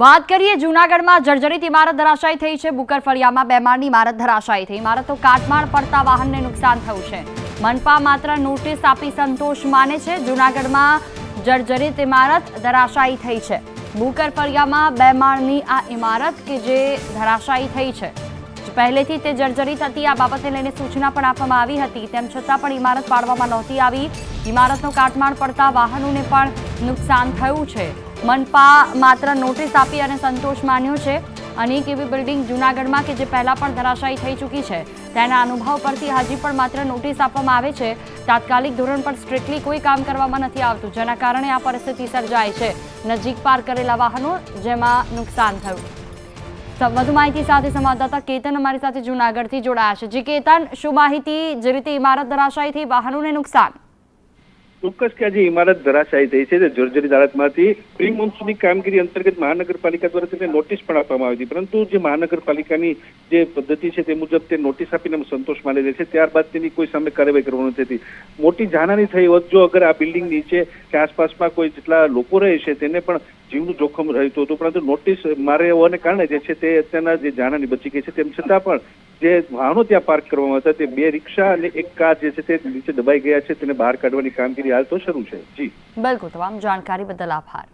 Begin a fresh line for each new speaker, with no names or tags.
વાત કરીએ જૂનાગઢમાં જર્જરિત ઇમારત ધરાશાયી થઈ છે. બુકર ફળિયામાં બે માળની ઇમારત ધરાશાયી થઈ. ઇમારતો કાટમાળ પડતા વાહનને નુકસાન થયું છે. મનપા માત્ર નોટિસ આપી સંતોષ માને છે. જૂનાગઢમાં જર્જરિત ઇમારત ધરાશાયી થઈ છે. બુકર ફળિયામાં બે માળની આ ઇમારત કે જે ધરાશાયી થઈ છે. પહેલેથી તે જર્જરિત હતી. આ બાબતને લઈને સૂચના પણ આપવામાં આવી હતી. તેમ છતાં પણ ઇમારત પાડવામાં નહોતી આવી. ઇમારતનો કાટમાળ પડતા વાહનોને પણ નુકસાન થયું છે. મનપા માત્ર નોટિસ આપી અને સંતોષ માન્યો છે. અનેક એવી બિલ્ડિંગ જૂનાગઢમાં કે જે પહેલાં પણ ધરાશાયી થઈ ચૂકી છે. તેના અનુભવ પરથી હજી પણ માત્ર નોટિસ આપવામાં આવે છે. તાત્કાલિક ધોરણ પર સ્ટ્રિક્ટલી કોઈ કામ કરવામાં નથી આવતું, જેના કારણે આ પરિસ્થિતિ સર્જાય છે. નજીક પાર કરેલા વાહનો જેમાં નુકસાન થયું. વધુ માહિતી સાથે સંવાદદાતા કેતન અમારી સાથે જૂનાગઢથી જોડાયા છે. જે કેતન, શું માહિતી? જે રીતે ઇમારત ધરાશાયીથી વાહનોને નુકસાન?
ચોક્કસ કે આજે ઇમારત ધરાશાયી થઈ છે. તે જર્જરિત હાલતમાંથી પ્રી મોન્સૂનની કામગીરી અંતર્ગત મહાનગરપાલિકા દ્વારા તેને નોટિસ પણ આપવામાં આવી હતી. પરંતુ જે મહાનગરપાલિકાની જે પદ્ધતિ છે તે મુજબ તે નોટિસ આપીને સંતોષ માની રહે છે. ત્યારબાદ તેની કોઈ સામે કાર્યવાહી કરવાની નથી મોટી જાનહાની થઈ હોત જો અગર આ બિલ્ડિંગ નીચે કે આસપાસમાં કોઈ જેટલા લોકો રહે છે તેને પણ જીવનું જોખમ રહેતું હતું. પરંતુ નોટિસ મારે હોવાને કારણે જે છે તે અત્યારના જે જાનહાની બચી ગઈ છે તેમ છતાં પણ જે વાહનો ત્યાં પાર્ક કરવામાં હતા, તે બે રિક્ષા અને એક કાર જે છે તે નીચે દબાઈ ગયા છે, તેને બહાર કાઢવાની કામગીરી હાલ તો શરૂ છે. જી.
બિલકુલ, તમામ જાણકારી બદલ આભાર.